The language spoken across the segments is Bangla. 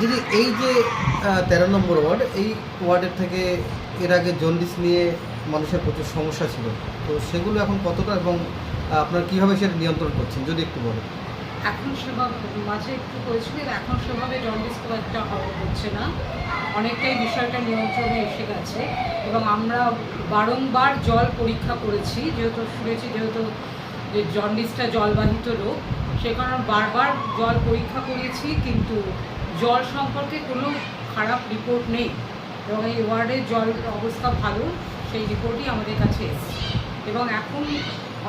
দিদি এই যে তেরো নম্বর ওয়ার্ড, এই ওয়ার্ডের থেকে এর আগে জন্ডিস নিয়ে মানুষের প্রচুর সমস্যা ছিল। তো সেগুলো এখন কতটা এবং আপনার কীভাবে সেটা নিয়ন্ত্রণ করছেন? যদি একটু বলেন। এখন সেভাবে, মাঝে একটু করেছিলেন এখন সেভাবে জন্ডিস খুব একটা হচ্ছে না। অনেকটাই বিষয়টা নিয়ন্ত্রণে এসে গেছে। এবং আমরা বারংবার জল পরীক্ষা করেছি, যেহেতু শুনেছি যেহেতু যে জন্ডিসটা জলবাহিত রোগ, সে কারণে বারবার জল পরীক্ষা করেছি কিন্তু জল সম্পর্কে কোনো খারাপ রিপোর্ট নেই এবং এই ওয়ার্ডের জল অবস্থা ভালো সেই রিপোর্টই আমাদের কাছে এসেছে। এবং এখন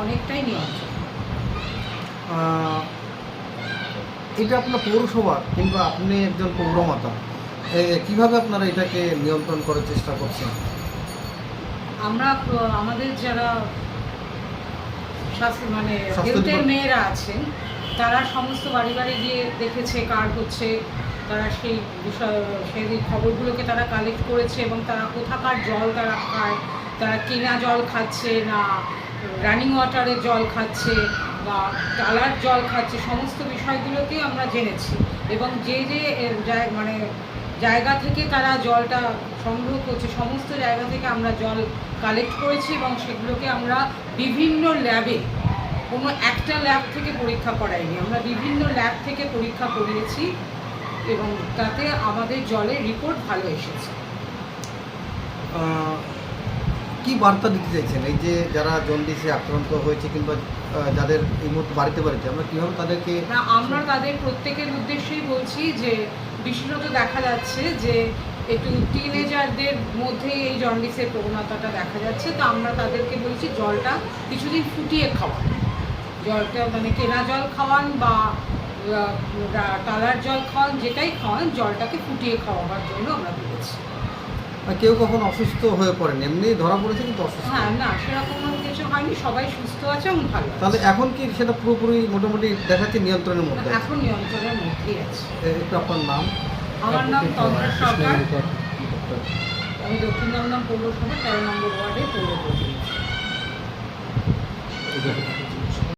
অনেকটাই নিয়ন্ত্রণ। এটা আপনার পৌরসভা কিংবা আপনি একজন পৌরমাতা কীভাবে আপনারা এটাকে নিয়ন্ত্রণ করার চেষ্টা করছেন? আমরা আমাদের যারা স্বাস্থ্য মানে হেলথের মেয়েরা আছেন তারা সমস্ত বাড়ি বাড়ি গিয়ে দেখেছে কার হচ্ছে তারা সেই বিষয়, সেই খবরগুলোকে তারা কালেক্ট করেছে এবং তারা কোথাকার জল তারা খায়? তারা কেনা জল খাচ্ছে না? রানিং ওয়াটারের জল খাচ্ছে বা টালার জল খাচ্ছে? সমস্ত বিষয়গুলোকে আমরা জেনেছি। এবং যে যে মানে জায়গা থেকে তারা জলটা সংগ্রহ করছে, সমস্ত জায়গা থেকে আমরা জল কালেক্ট করেছি এবং সেগুলোকে আমরা বিভিন্ন ল্যাবে কোনো একটা ল্যাব থেকে পরীক্ষা করাইনি। আমরা বিভিন্ন ল্যাব থেকে পরীক্ষা করিয়েছি। এবং তাতে আমাদের জলের রিপোর্ট ভালো এসেছে। কি বার্তা দিতে চাইছেন? এই যে যারা জন্ডিসে আক্রান্ত হয়েছে কিংবা যাদের এই মুহূর্তে বাড়িতে বাড়িতে আমরা কীভাবে তাদেরকে না আমরা তাদের প্রত্যেকের উদ্দেশ্যেই বলছি যে বিশেষত দেখা যাচ্ছে যে একটু টিনেজারদের মধ্যেই এই জন্ডিসের প্রবণতাটা দেখা যাচ্ছে। তো আমরা তাদেরকে বলছি জলটা কিছুদিন ফুটিয়ে খাওয়ান। জলটা মানে কেনা জল খাওয়ান বা টালার জল খাওয়ান যেটাই খাওয়ান জলটাকে ফুটিয়ে খাওয়াবার জন্য আমরা বলেছি আর কেউ কখন অসুস্থ হয়ে পড়েন এমনি ধরা পড়েছে কিন্তু অসুস্থ। হ্যাঁ না সেরকম কিছু হয়নি সবাই সুস্থ আছে এবং ভালো তাহলে এখন কি সেটা পুরোপুরি মোটামুটি দেখাচ্ছে নিয়ন্ত্রণের মধ্যে? এখন নিয়ন্ত্রণের মধ্যেই আছে। একটু আপনার নাম? আমার নাম তন্ত্র সরকার। আমি দক্ষিণ দমদম পৌরসভা তেরো নম্বর ওয়ার্ডে পৌর প্রতিনিধি